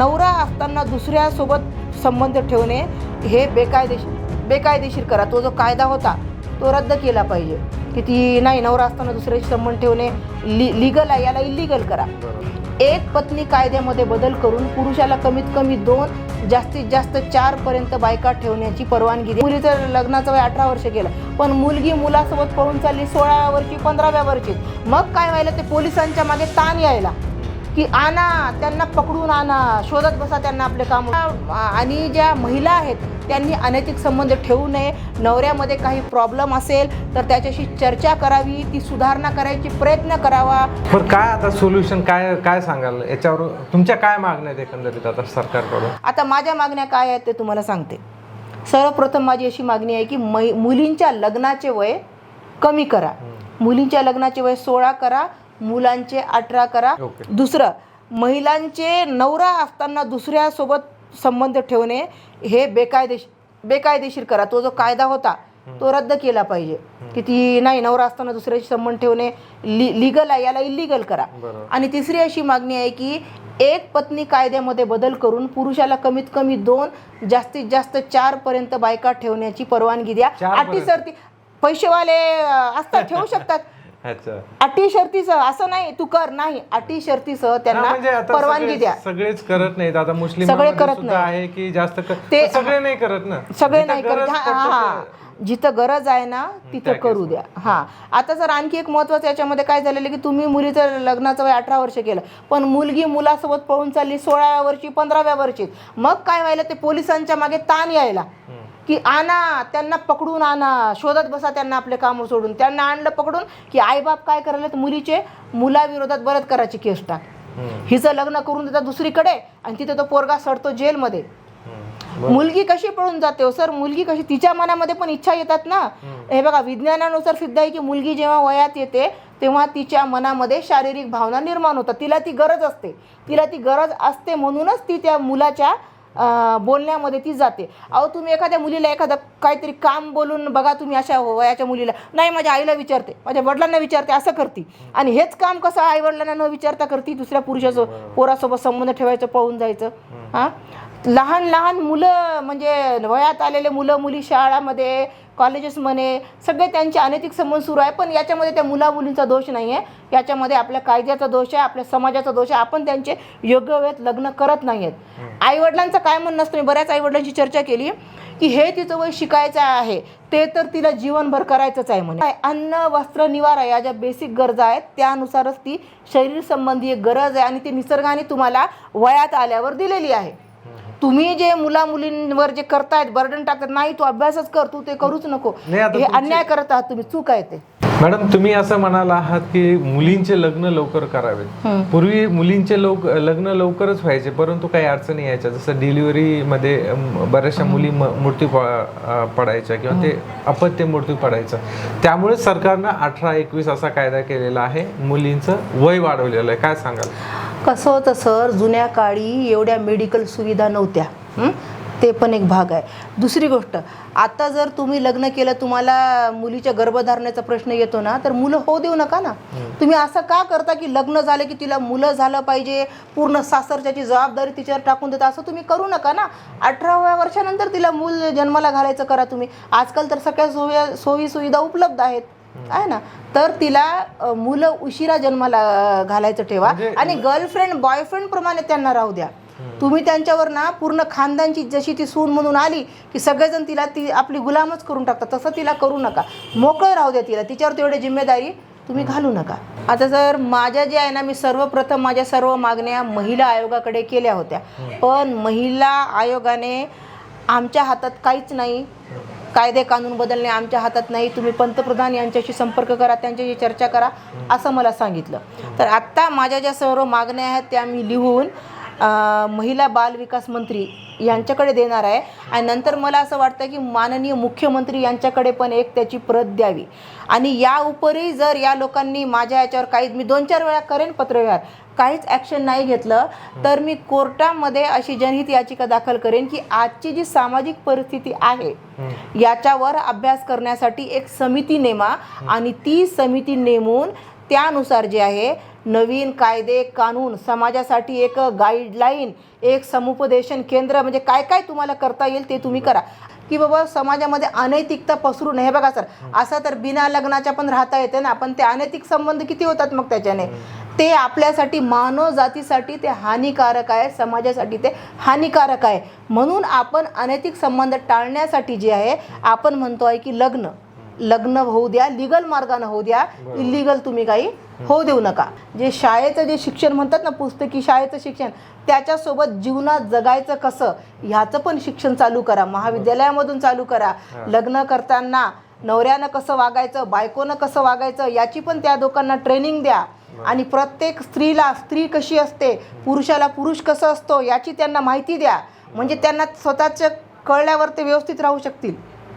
नवरा असताना दुसऱ्यासोबत संबंध ठेवणे हे बेकायदेशीर बेकायदेशीर करा. तो जो कायदा होता तो रद्द केला पाहिजे. की ती नाही नवरा असताना दुसऱ्याशी संबंध ठेवणे लि लिगल आहे याला इलिगल करा. एक पत्नी कायद्यामध्ये बदल करून पुरुषाला कमीत कमी दोन जास्तीत जास्त चार पर्यंत बायका ठेवण्याची परवानगी दिली मुलीचं लग्नाचं वय अठरा वर्ष केलं पण मुलगी मुलासोबत पळून चालली सोळाव्या वर्षी पंधराव्या वर्षी. मग काय व्हायला ते पोलिसांच्या मागे ताण यायला. की आणा त्यांना पकडून आणा शोधत बसा त्यांना आपले काम. आणि ज्या महिला आहेत त्यांनी अनैतिक संबंध ठेवू नये. नवऱ्यामध्ये काही प्रॉब्लेम असेल तर त्याच्याशी चर्चा करावी ती सुधारणा करायची प्रयत्न करावा. पण काय आता सोल्युशन काय काय सांगाल? याच्यावर तुमच्या काय मागण्या आहेत एकंदरीत आता सरकारकडून? आता माझ्या मागण्या काय आहेत ते तुम्हाला सांगते. सर्वप्रथम माझी अशी मागणी आहे की मै मुलींच्या लग्नाचे वय कमी करा. मुलींच्या लग्नाचे वय सोळा करा. मुलांचे अठरा करा. ओके. दुसरं महिलांचे नवरा असताना दुसऱ्यासोबत संबंध ठेवणे हे बेकायदेशीर बेकायदेशीर करा. तो जो कायदा होता तो रद्द केला पाहिजे. की ती नाही नवरा असताना दुसऱ्याशी संबंध ठेवणे लि लिगल आहे याला इलिगल करा. बरोबर. आणि तिसरी अशी मागणी आहे की एक पत्नी कायद्यामध्ये बदल करून पुरुषाला कमीत कमी दोन जास्तीत जास्त चार पर्यंत बायका ठेवण्याची परवानगी द्या. अटी पर्यंत? सरती पैसेवाले अं, असतात ठेवू शकतात. अच्छा अटी शर्तीसह असं नाही तू कर नाही. अटी शर्तीसह हा, त्यांना म्हणजे आता परवानगी सगळे- द्या. सगळेच करत नाहीत. आता मुस्लिम सगळे करत नाही. आहे की जास्त क- ते- सगळे नाही करत ना. सगळे जिथं नाही करत. गरज हा, पडते हा ते- जिथं गरज आहे ना तिथं करू द्या. हा. आता जर आणखी एक महत्वाचं याच्यामध्ये काय झालेलं की तुम्ही मुलीचं लग्नाचं वय अठरा वर्ष केलं पण मुलगी मुलासोबत पळून चालली सोळाव्या वर्षी पंधराव्या वर्षी मग काय व्हायला ते पोलिसांच्या मागे ताण यायला. की आणा त्यांना पकडून आणा शोधत बसा त्यांना आपले कामं सोडून. त्यांना आणलं पकडून की आईबाप काय करायला मुलीचे मुलाविरोधात बलात्काराची केस टाक. हिचं लग्न करून देतात दुसरीकडे आणि तिथे तो पोरगा सडतो जेलमध्ये. मुलगी कशी पळून जाते हो सर? मुलगी कशी? तिच्या मनामध्ये पण इच्छा येतात ना. हे बघा विज्ञानानुसार सिद्ध आहे की मुलगी जेव्हा वयात येते तेव्हा तिच्या मनामध्ये शारीरिक भावना निर्माण होतात. तिला ती गरज असते. तिला ती गरज असते म्हणूनच ती त्या मुलाच्या बोलण्यामध्ये ती जाते. अहो तुम्ही एखाद्या मुलीला एखादं काहीतरी काम बोलून बघा तुम्ही अशा वयाच्या मुलीला. नाही माझ्या आईला विचारते माझ्या वडिलांना विचारते असं करते. आणि हेच काम कसं आई वडिलांना न विचारता करते? दुसऱ्या पुरुषाचं पोरासोबत संबंध ठेवायचं पळून जायचं. हां? लहान लहान मुलं म्हणजे वयात आलेले मुलं मुली शाळामध्ये कॉलेजेसमध्ये सगळे त्यांचे अनैतिक संबंध सुरू आहे पण याच्यामध्ये त्या मुला मुलींचा दोष नाही आहे याच्यामध्ये आपल्या कायद्याचा दोष आहे आपल्या समाजाचा दोष आहे आपण त्यांचे योग्य वेळेत लग्न करत नाही आहेत आईवडिलांचं काय म्हणणं असतं मी बऱ्याच आईवडिलांची चर्चा केली की हे तिचं वय शिकायचं आहे ते तर तिला जीवनभर करायचंच आहे म्हणे. अन्न वस्त्र निवारा या ज्या बेसिक गरजा आहेत त्यानुसारच ती शरीर संबंधी एक गरज आहे आणि ती निसर्गाने तुम्हाला वयात आल्यावर दिलेली आहे. तुम्ही जे मुला मुलींवर जे करतायत बर्डन टाकतात नाही तू अभ्यासच कर तू ते करूच नको. नाही, आता हे तुमची- अन्याय करत आहात तुम्ही चूक आहे ते. मॅडम तुम्ही असं म्हणाला आहात की मुलींचे लग्न लवकर करावेत पूर्वी मुलींचे लोक लग्न लवकरच व्हायचे परंतु काही अडचणी यायच्या. जसं डिलिव्हरी मध्ये अम, बऱ्याचशा मुली म- मृत्यू प- अ, पडायच्या किंवा ते अपत्य मृत्यू पडायचं. त्यामुळे सरकारनं अठरा एकवीस असा कायदा केलेला आहे. मुलींचं वय वाढवलेलं आहे. काय सांगाल? कसं होतं सर? जुन्या काळी एवढ्या मेडिकल सुविधा नव्हत्या. हं? ते पण एक भाग आहे. दुसरी गोष्ट आता जर तुम्ही लग्न केलं तुम्हाला मुलीच्या गर्भधारणाचा प्रश्न येतो ना तर मुलं होऊ देऊ नका ना. तुम्ही असं का करता की लग्न झालं की तिला मुलं झालं पाहिजे पूर्ण सासरच्याची जबाबदारी तिच्यावर टाकून देता असं तुम्ही करू नका ना. अठराव्या वर्षानंतर तिला मूल जन्माला घालायचं करा तुम्ही. आजकाल तर सगळ्या सोयी सोयी सुविधा उपलब्ध आहेत. आहे ना? तर तिला मुलं उशिरा जन्माला घालायचं ठेवा. म्हणजे- आणि गर्लफ्रेंड बॉयफ्रेंड प्रमाणे त्यांना राहू द्या. तुम्ही त्यांच्यावर ना पूर्ण खानदानची जशी ती सून म्हणून आली की सगळेजण तिला ती आपली गुलामच करून टाकतात. तसं तिला करू नका. मोकळं राहू द्या तिला. तिच्यावर तेवढी जिम्मेदारी तुम्ही घालू नका. आता जर माझ्या जे आहे ना मी सर्वप्रथम माझ्या सर्व मागण्या महिला आयोगाकडे केल्या होत्या. पण महिला आयोगाने आमच्या हातात काहीच नाही. कायदे कानून बदलणे आमच्या हातात नाही. तुम्ही पंतप्रधान यांच्याशी संपर्क करा त्यांच्याशी चर्चा करा असं मला सांगितलं. तर आत्ता माझ्या ज्या सर्व मागण्या आहेत त्या मी लिहून महिला बाल विकास मंत्री यांच्याकडे देणार आहे. आणि नंतर मला असं वाटतं की माननीय मुख्यमंत्री यांच्याकडे पण एक त्याची प्रत द्यावी. आणि या उपरी जर या लोकांनी माझ्या याच्यावर काही मी दोन चार वेळा करेन पत्रव्यवहार काहीच ॲक्शन नाही घेतलं तर मी कोर्टामध्ये अशी जनहित याचिका दाखल करेन की आजची जी सामाजिक परिस्थिती आहे याच्यावर अभ्यास करण्यासाठी एक समिती नेमा आणि ती समिती नेमून त्यानुसार जे आहे नवीन कायदे कानून समाजासाठी एक गाईडलाईन एक समुपदेशन केंद्र म्हणजे काय काय तुम्हाला करता येईल ते तुम्ही करा. की बाबा समाजामध्ये अनैतिकता पसरू नये. हे बघा सर असं तर बिना लग्नाच्या पण राहता येते ना पण ते अनैतिक संबंध किती होतात मग त्याच्याने? ते आपल्यासाठी मानव जातीसाठी ते हानिकारक आहे समाजासाठी ते हानिकारक आहे. म्हणून आपण अनैतिक संबंध टाळण्यासाठी जे आहे आपण म्हणतो आहे की लग्न. लग्न होऊ द्या लिगल मार्गाने होऊ द्या. इलिगल तुम्ही काही होऊ देऊ नका. जे शाळेचं जे शिक्षण म्हणतात ना पुस्तकी शाळेचं शिक्षण त्याच्यासोबत जीवनात जगायचं कसं ह्याचं पण शिक्षण चालू करा. महाविद्यालयामधून चालू करा. लग्न करताना नवऱ्यानं कसं वागायचं बायकोनं कसं वागायचं याची पण त्या लोकांना ट्रेनिंग द्या. आणि प्रत्येक स्त्रीला स्त्री कशी असते पुरुषाला पुरुष कसं असतो याची त्यांना माहिती द्या. म्हणजे त्यांना स्वतःच्या कळल्यावर ते व्यवस्थित राहू शकतील.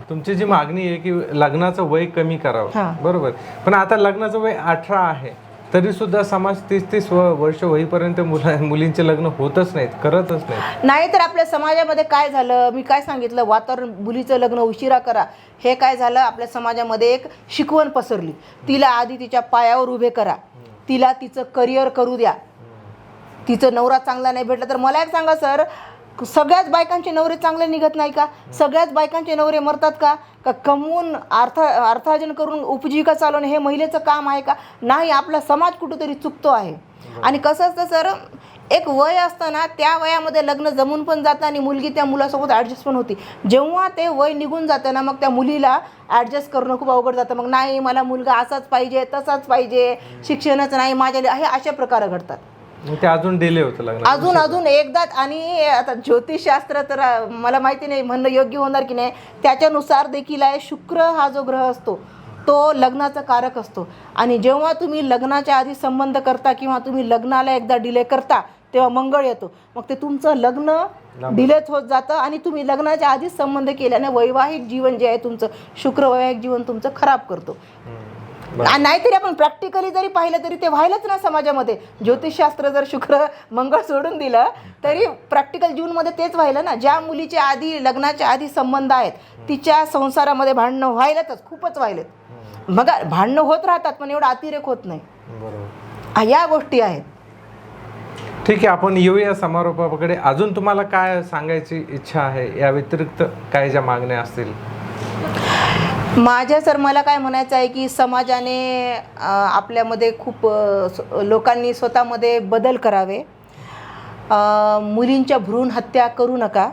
तुमची जी मागणी आहे की लग्नाचं वय कमी हा. करावं बरोबर. पण आता लग्नाचं वय अठरा आहे. तरी सुद्धा समाज तीस तीस वर्ष होईपर्यंत मुला मुलींचे लग्न होतच नाहीत करतच नाहीत. नाही तर आपल्या समाजामध्ये काय झालं? मी काय सांगितलं? वातावरण मुलीचं लग्न उशिरा करा. हे काय झालं? आपल्या समाजामध्ये एक शिकवण पसरली. तिला आधी तिच्या पायावर उभे करा. तिला तिचं करिअर करू द्या. तिचं नवरा चांगला नाही भेटला तर मला एक सांगा सर सगळ्याच बायकांचे नवरे चांगले निघत नाही का? सगळ्याच बायकांचे नवरे मरतात का? का कमवून अर्थ अर्थार्जन करून उपजीविका चालवणे हे महिलेचं काम आहे का? नाही आपला समाज कुठेतरी चुकतो आहे. आणि कसं असतं सर एक वय असतं ना त्या वयामध्ये लग्न जमून पण जातं आणि मुलगी त्या मुलासोबत ॲडजस्ट पण होती. जेव्हा ते वय निघून जातं ना मग त्या मुलीला ॲडजस्ट करणं खूप अवघड जातं. मग नाही मला मुलगा असाच पाहिजे तसाच पाहिजे शिक्षणच नाही माझ्या हे अशा प्रकार घडतात. ते अजून डिले होतं लग्न अजून अजून एकदा आणि आता ज्योतिषशास्त्र तर मला माहिती नाही म्हणणं योग्य होणार की नाही. त्याच्यानुसार देखील आहे शुक्र हा जो ग्रह असतो तो लग्नाचा कारक असतो. आणि जेव्हा तुम्ही लग्नाच्या आधी संबंध करता किंवा तुम्ही लग्नाला एकदा डिले करता तेव्हा मंगळ येतो. मग ते तुमचं लग्न डिलेच होत जातं आणि तुम्ही लग्नाच्या आधीच संबंध केल्याने वैवाहिक जीवन जे आहे तुमचं शुक्र वैवाहिक जीवन तुमचं खराब करतो. नाहीतरी आपण प्रॅक्टिकली जरी पाहिलं तरी ते व्हायलाच ना समाजामध्ये. ज्योतिषशास्त्र जर शुक्र मंगळ सोडून दिलं तरी प्रॅक्टिकल जीवनमध्ये तेच व्हायलं ना. ज्या मुलीच्या आधी लग्नाच्या आधी संबंध आहेत तिच्या संसारामध्ये भांडणं व्हायलाच खूपच व्हायलेत. मग भांडणं होत राहतात पण एवढा अतिरेक होत नाही. बरोबर. या गोष्टी आहेत. ठीक आहे आपण येऊया समारोपाकडे. अजून तुम्हाला काय सांगायची इच्छा आहे? या व्यतिरिक्त काय ज्या मागण्या असतील? माझ्या सर मला काय म्हणायचं आहे की समाजाने आपल्यामध्ये खूप लोकांनी स्वतःमध्ये बदल करावे. मुलींच्या भ्रूण हत्या करू नका.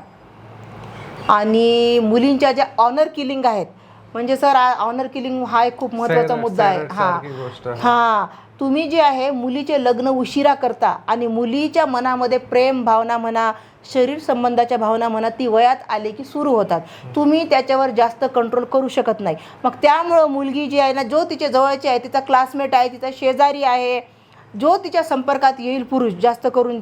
आणि मुलींच्या ज्या ऑनर किलिंग आहेत म्हणजे सर ऑनर किलिंग हा एक खूप महत्त्वाचा सैराट- मुद्दा आहे. हां. हां. तुम्ही जे आहे मुलीचे लग्न उशिरा करता आणि मुलीच्या मनामध्ये प्रेम भावना म्हणा शरीर संबंधाच्या भावना म्हणा ती वयात आले की सुरू होतात. तुम्ही त्याच्यावर जास्त कंट्रोल करू शकत नाही. मग त्यामुळं मुलगी जी आहे ना जो तिच्या जवळची आहे तिचा क्लासमेट आहे तिचा शेजारी आहे जो तिच्या संपर्कात येईल पुरुष जास्त करून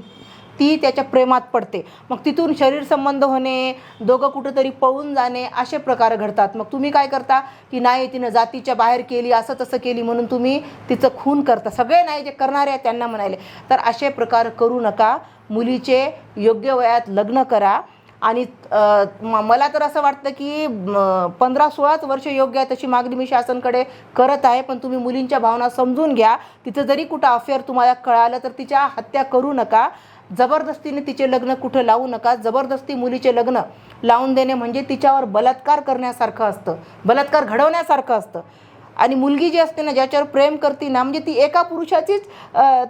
ती त्याच्या प्रेमात पडते. मग तिथून शरीर संबंध होणे दोघं कुठंतरी पळून जाणे असे प्रकार घडतात. मग तुम्ही काय करता? की नाही तिनं जातीच्या बाहेर केली असं तसं केली म्हणून तुम्ही तिचं खून करता. सगळे नाही जे करणारे आहेत त्यांना म्हणाले तर असे प्रकार करू नका. मुलीचे योग्य वयात लग्न करा. आणि म- मला तर असं वाटतं की पंधरा सोळाच वर्ष योग्य आहे तशी मागणी मी शासनकडे करत आहे. पण तुम्ही मुलींच्या भावना समजून घ्या. तिथं जरी कुठं अफेअर तुम्हाला कळालं तर तिच्या हत्या करू नका. जबरदस्तीने तिचे लग्न कुठं लावू नका जबरदस्ती मुलीचे लग्न लावून देणे म्हणजे तिच्यावर बलात्कार करण्यासारखं असतं बलात्कार घडवण्यासारखं असतं. आणि मुलगी जी असते ना ज्याच्यावर प्रेम करते ना म्हणजे ती एका पुरुषाचीच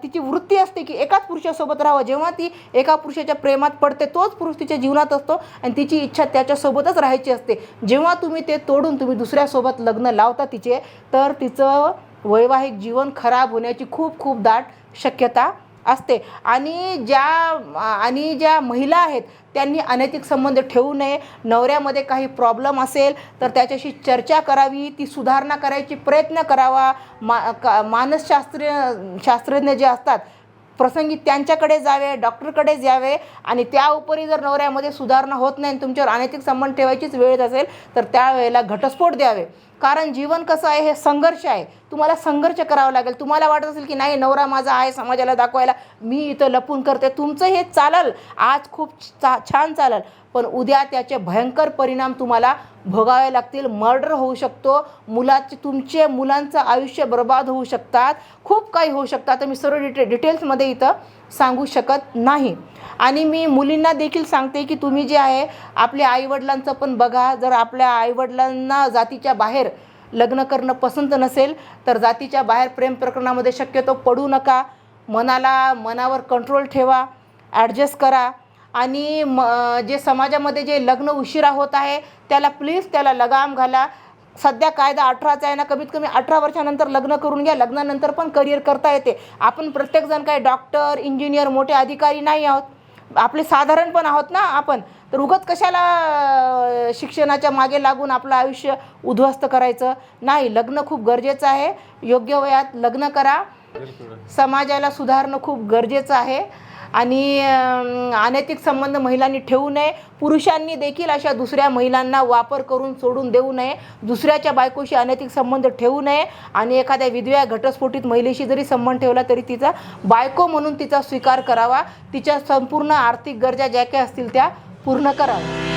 तिची वृत्ती असते की एकाच पुरुषासोबत राहावं. जेव्हा ती एका पुरुषाच्या प्रेमात पडते तोच पुरुष तिच्या जीवनात असतो आणि तिची इच्छा त्याच्यासोबतच राहायची असते. जेव्हा तुम्ही ते तोडून तुम्ही दुसऱ्यासोबत लग्न लावता तिचे तर तिचं वैवाहिक जीवन खराब होण्याची खूप खूप दाट शक्यता असते. आणि ज्या आणि ज्या महिला आहेत त्यांनी अनैतिक संबंध ठेवू नये. नवऱ्यामध्ये काही प्रॉब्लेम असेल तर त्याच्याशी चर्चा करावी. ती सुधारणा करायची प्रयत्न करावा. मा का मानसशास्त्रीय शास्त्रज्ञ जे असतात प्रसंगी त्यांच्याकडे जावे डॉक्टरकडे जावे. आणि त्या उपरी जर नवऱ्यामध्ये सुधारणा होत नाही आणि तुमच्यावर अनैतिक संबंध ठेवायचीच वेळ असेल तर त्यावेळेला घटस्फोट द्यावे. कारण जीवन कसं आहे हे संघर्ष आहे. तुम्हाला संघर्ष करावा लागेल. तुम्हाला वाटत असेल की नाही नवरा माझा आहे समाजाला दाखवायला. मी इथं लपून करते. तुमचं हे चालल. आज खूप चा छान चालल. पण उद्या त्याचे भयंकर परिणाम तुम्हाला भोगावे लागतील. मर्डर होऊ शकतो. मुलाचे तुमचे मुलांचं आयुष्य बर्बाद होऊ शकतात. खूप काही होऊ शकतात तर मी सर्व डिटे डिटेल्समध्ये इथं सांगू शकत नाही. आणि मी मुलींना देखील सांगते की तुम्ही जे आहे आपल्या आईवडिलांचं पण बघा. जर आपल्या आईवडिलांना जातीच्या बाहेर लग्न करणं पसंत नसेल तर जातीच्या बाहेर प्रेम प्रकरणामध्ये शक्यतो पडू नका. मनाला मनावर कंट्रोल ठेवा ॲडजस्ट करा. आणि म जे समाजामध्ये जे लग्न उशिरा होत आहे त्याला प्लीज त्याला लगाम घाला. सध्या कायदा अठराचा आहे ना कमीत कमी अठरा वर्षानंतर लग्न करून घ्या लग्नानंतर पण करिअर करता येते. आपण प्रत्येकजण काय डॉक्टर इंजिनियर मोठे अधिकारी नाही आहोत. आपले साधारण पण आहोत ना आपण. तर उगत कशाला शिक्षणाच्या मागे लागून आपलं आयुष्य उद्ध्वस्त करायचं? नाही लग्न खूप गरजेचं आहे. योग्य वयात लग्न करा. समाजाला सुधारणं खूप गरजेचं आहे. आणि अनैतिक संबंध महिलांनी ठेवू नये. पुरुषांनी देखील अशा दुसऱ्या महिलांना वापर करून सोडून देऊ नये. दुसऱ्याच्या बायकोशी अनैतिक संबंध ठेवू नये. आणि एखाद्या विधव्या घटस्फोटित महिलेशी जरी संबंध ठेवला तरी तिचा बायको म्हणून तिचा स्वीकार करावा. तिच्या संपूर्ण आर्थिक गरजा ज्या काही असतील त्या पूर्ण कराव्या.